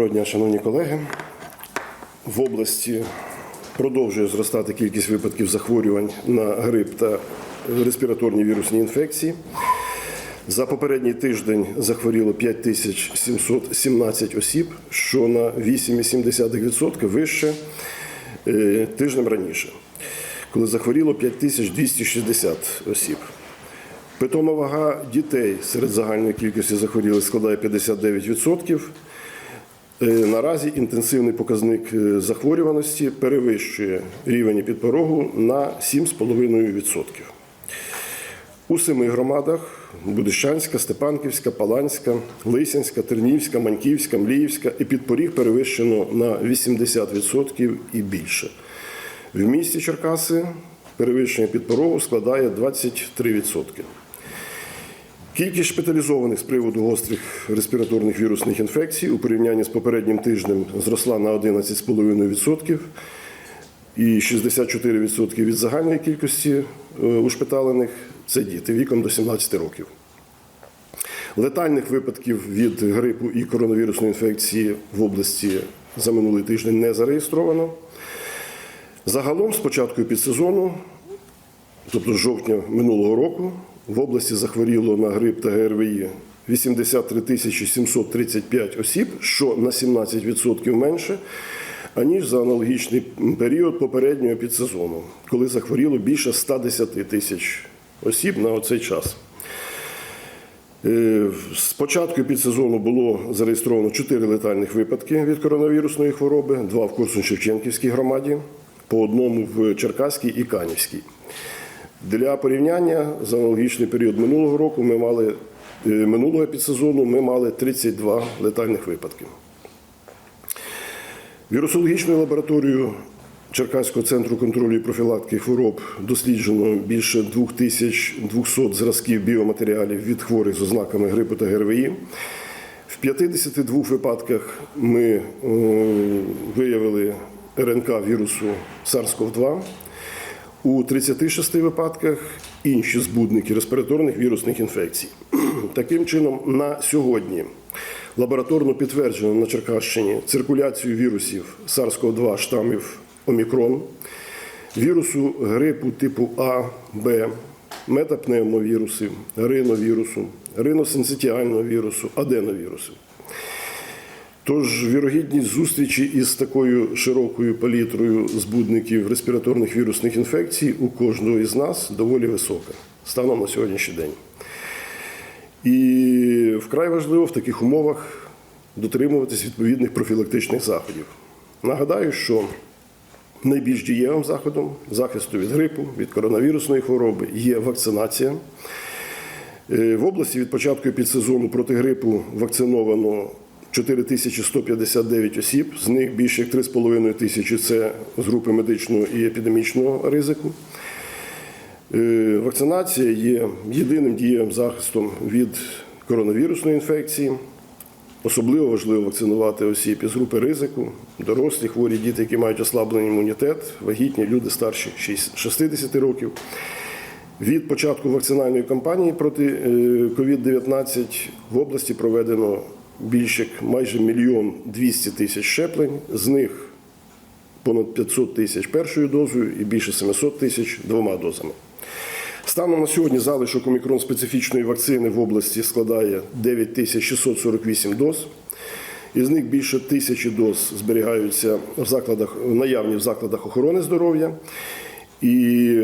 Доброго дня, шановні колеги. В області продовжує зростати кількість випадків захворювань на грип та респіраторні вірусні інфекції. За попередній тиждень захворіло 5717 осіб, що на 8,7% вище е, тижнем раніше, коли захворіло 5260 осіб. Питома вага дітей серед загальної кількості захворілих складає 59%. Е, Наразі інтенсивний показник е, захворюваності перевищує рівень підпорогу на 7,5%. У семи громадах Будищанська, Степанківська, Паланська, Лисянська, Тернівська, Маньківська, Мліївська і підпоріг перевищено на 80% і більше. В місті Черкаси перевищення підпорогу складає 23%. Кількість шпиталізованих з приводу гострих респіраторних вірусних інфекцій у порівнянні з попереднім тижнем зросла на 11,5% і 64% від загальної кількості е, ушпиталених це діти віком до 17 років. Летальних випадків від грипу і коронавірусної інфекції в області за минулий тиждень не зареєстровано. Загалом з початку підсезону тобто з жовтня минулого року, в області захворіло на грип та ГРВІ 83 тисячі 735 осіб, що на 17% менше, аніж за аналогічний період попереднього підсезону, коли захворіло більше 110 тисяч осіб на оцей час. Е, З початку підсезону було зареєстровано 4 летальних випадки від коронавірусної хвороби, два в Корсун-Шевченківській громаді, по одному в Черкаській і Канівській. Для порівняння за аналогічний період минулого року ми мали е, минулого підсезону ми мали 32 летальних випадки. Вірусологічною лабораторією Черкаського центру контролю і профілактики хвороб досліджено більше 2200 зразків біоматеріалів від хворих з ознаками грипу та ГРВІ. В 52 випадках ми е, виявили РНК вірусу SARS-CoV-2. У 36 випадках інші збудники респіраторних вірусних інфекцій. Таким чином, на сьогодні лабораторно підтверджено на Черкащині циркуляцію вірусів SARS-CoV-2 штамів Омікрон, вірусу грипу типу А, Б, метапневмовірусів, риновірусу, риносенситіального вірусу, аденовірусу. Тож вірогідність зустрічі із такою широкою палітрою збудників респіраторних вірусних інфекцій у кожного із нас доволі висока станом на сьогоднішній день. І вкрай важливо в таких умовах дотримуватись відповідних профілактичних заходів. Нагадаю, що найбільш дієвим заходом захисту від грипу, від коронавірусної хвороби є вакцинація. Е, В області від початку підсезону проти грипу вакциновано 4159 осіб, з них більше як 3,5 тисячі це з групи медичного і епідемічного ризику. Е, Вакцинація є єдиним дієвим захистом від коронавірусної інфекції. Особливо важливо вакцинувати осіб із групи ризику, дорослі, хворі діти, які мають ослаблений імунітет, вагітні люди старші 60 років. Від початку вакцинальної кампанії проти е, COVID-19 в області проведено більше майже мільйон 200 тисяч щеплень, з них понад 500 тисяч першою дозою і більше 700 тисяч двома дозами. Станом на сьогодні залишок омікрон специфічної вакцини в області складає 9648 доз. Із них більше тисячі доз зберігаються в закладах наявні в закладах охорони здоров'я. І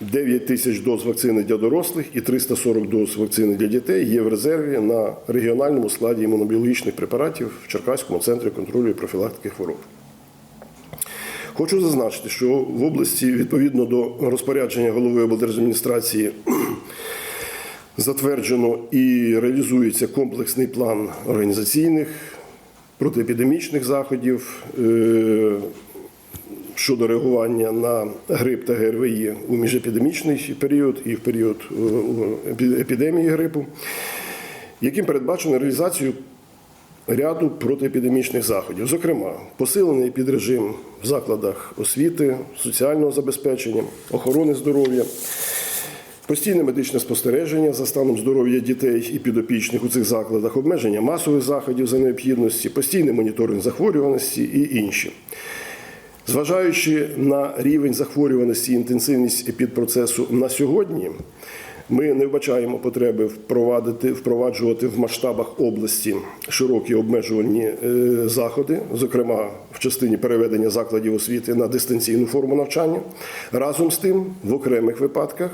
9 тисяч доз вакцини для дорослих і 340 доз вакцини для дітей є в резерві на регіональному складі імунобіологічних препаратів в Черкаському центрі контролю і профілактики хвороб. Хочу зазначити, що в області відповідно до розпорядження голови облдержадміністрації затверджено і реалізується комплексний план організаційних протиепідемічних заходів е, щодо реагування на грип та ГРВІ у міжепідемічний період і в період е, епідемії грипу, яким передбачено реалізацію ряду протиепідемічних заходів, зокрема, посилений підрежим в закладах освіти, соціального забезпечення, охорони здоров'я, Постійне медичне спостереження за станом здоров'я дітей і підопічних у цих закладах, обмеження масових заходів за необхідності, постійний моніторинг захворюваності і інші. Зважаючи на рівень захворюваності і інтенсивність епідпроцесу на сьогодні, ми не вбачаємо потреби впровадити, впроваджувати в масштабах області широкі обмежувальні е, заходи, зокрема в частині переведення закладів освіти на дистанційну форму навчання. Разом з тим, в окремих випадках,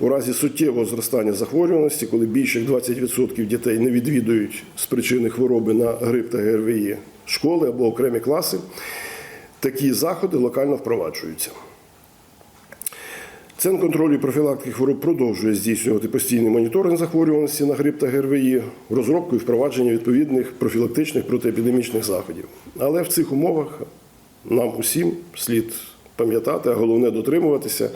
у разі суттєвого зростання захворюваності, коли більше як 20% дітей не відвідують з причини хвороби на грип та ГРВІ школи або окремі класи, такі заходи локально впроваджуються. Центр контролю і профілактики хвороб продовжує здійснювати постійний моніторинг захворюваності на грип та ГРВІ, розробку і впровадження відповідних профілактичних протиепідемічних заходів. Але в цих умовах нам усім слід пам'ятати, а головне дотримуватися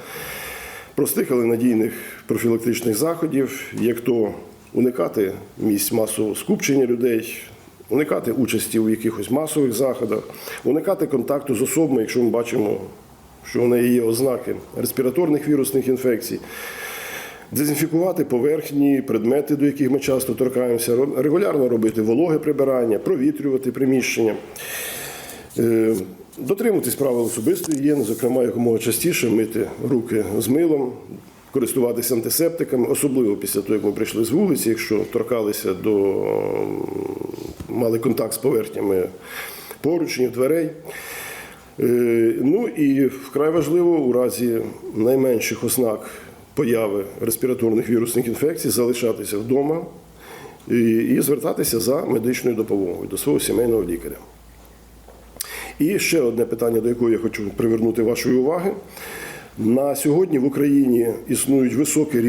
простих, але надійних профілактичних заходів, як то уникати місць масового скупчення людей, уникати участі у якихось масових заходах, уникати контакту з особами, якщо ми бачимо, що у неї є ознаки респіраторних вірусних інфекцій. Дезінфікувати поверхні, предмети, до яких ми часто торкаємося, регулярно робити вологе прибирання, провітрювати приміщення, Е, дотримуватись правил особистої гігієни, зокрема, якомога частіше мити руки з милом, користуватися антисептиками, особливо після того, як ми прийшли з вулиці, якщо торкалися до мали контакт з поверхнями поручнів, дверей. Е, Ну і вкрай важливо у разі найменших ознак появи респіраторних вірусних інфекцій залишатися вдома і, звертатися за медичною допомогою до свого сімейного лікаря. І ще одне питання, до якого я хочу привернути вашої уваги. На сьогодні в Україні існують високі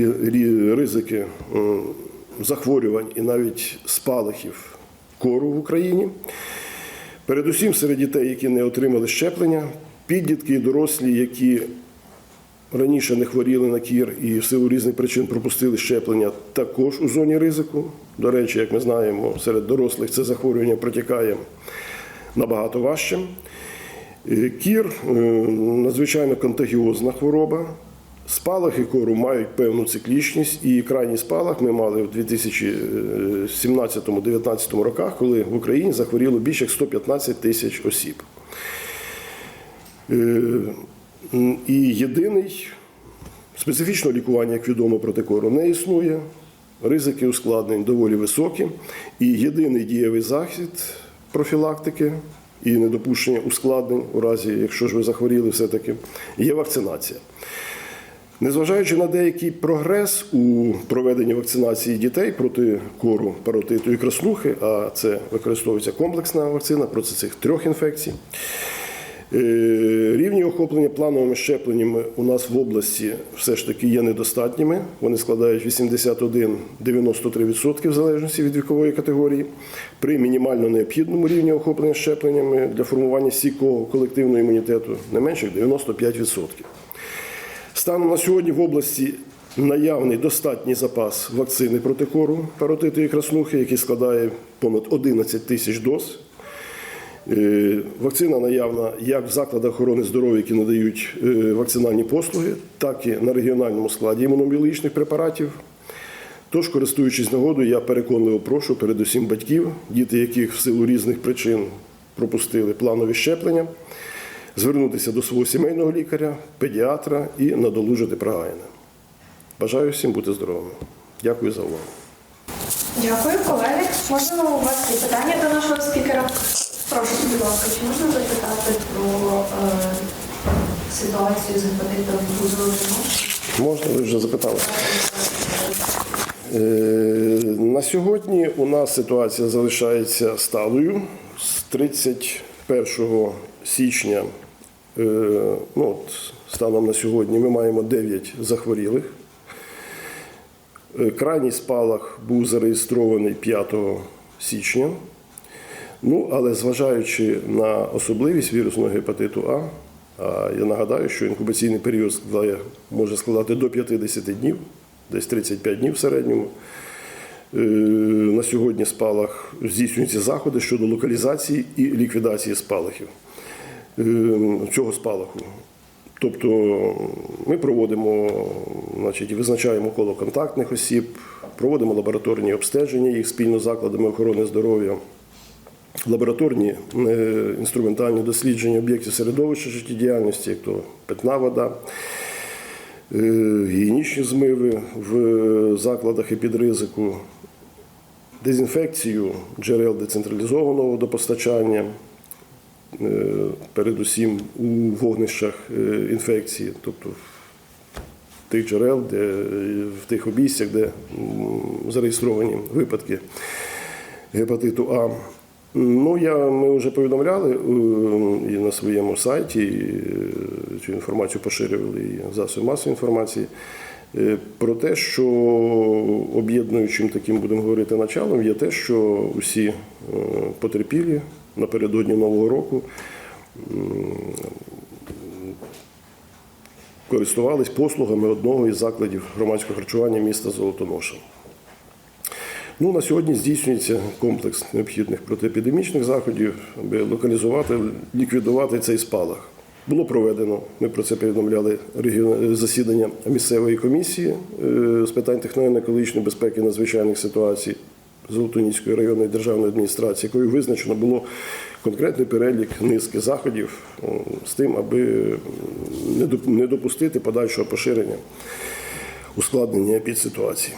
ризики захворювань і навіть спалахів кору в Україні. Передусім серед дітей, які не отримали щеплення, підлітки і дорослі, які раніше не хворіли на кір і в силу різних причин пропустили щеплення, також у зоні ризику. До речі, як ми знаємо, серед дорослих це захворювання протікає набагато важче. Е, Кір е, надзвичайно контагіозна хвороба. Спалахи кору мають певну циклічність, і крайній спалах ми мали в 2017-2019 роках, коли в Україні захворіло більше як 115 тисяч осіб. Е, І єдиний специфічного лікування, як відомо, проти кору не існує. Ризики ускладнень доволі високі. І єдиний дієвий захід профілактики і недопущення ускладнень у разі, якщо ж ви захворіли, все-таки є вакцинація. Незважаючи на деякий прогрес у проведенні вакцинації дітей проти кору, паротиту і краснухи, а це використовується комплексна вакцина проти цих трьох інфекцій. Е, Рівні охоплення плановими щепленнями у нас в області все ж таки є недостатніми. Вони складають 81-93% в залежності від вікової категорії. При мінімально необхідному рівні охоплення щепленнями для формування стійкого колективного імунітету не менше 95%. Станом на сьогодні в області наявний достатній запас вакцини проти кору, паротиту і краснухи, який складає понад 11 тисяч доз. Е, Вакцина наявна як в закладах охорони здоров'я, які надають е, вакцинальні послуги, так і на регіональному складі імунобіологічних препаратів. Тож, користуючись нагодою, я переконливо прошу передусім батьків, діти яких в силу різних причин пропустили планові щеплення, звернутися до свого сімейного лікаря, педіатра і надолужити прогаяне. Бажаю всім бути здоровими. Дякую за увагу. Дякую, колеги. Можливо, у вас є питання до нашого спікера? Прошу. Будь ласка, чи можна запитати про е, ситуацію з гепатитом ноші? Можна, ви вже запитали. Е, На сьогодні у нас ситуація залишається сталою. З 31 січня, е, ну, от, станом на сьогодні, ми маємо 9 захворілих. Е, Крайній спалах був зареєстрований 5 січня. Ну, але зважаючи на особливість вірусного гепатиту А, а я нагадаю, що інкубаційний період складає, може складати до 50 днів, десь 35 днів в середньому. Е, На сьогодні спалах здійснюються заходи щодо локалізації і ліквідації спалахів цього спалаху. Тобто ми проводимо, значить, визначаємо коло контактних осіб, проводимо лабораторні обстеження їх спільно з закладами охорони здоров'я, лабораторні е, інструментальні дослідження об'єктів середовища життєдіяльності, як то питна вода, е, гігієнічні змиви в закладах епідризику, дезінфекцію джерел децентралізованого водопостачання, е, передусім у вогнищах е, інфекції, тобто в тих джерел, де, е, в тих обійстях, де зареєстровані випадки гепатиту А. Ну, я, ми вже повідомляли е, і на своєму сайті, і, е, цю інформацію поширювали і засоби масової інформації. е, Про те, що об'єднуючим таким будемо говорити началом, є те, що усі е, потерпілі напередодні Нового року користувались послугами одного із закладів громадського харчування міста Золотоноша. Ну, на сьогодні здійснюється комплекс необхідних протиепідемічних заходів, аби локалізувати, ліквідувати цей спалах. Було проведено, ми про це повідомляли засідання місцевої комісії е, з питань техногенно-екологічної безпеки надзвичайних ситуацій Золотоніської районної державної адміністрації, якою визначено було конкретний перелік низки заходів з тим, аби не доп- не допустити подальшого поширення ускладнення епідситуації.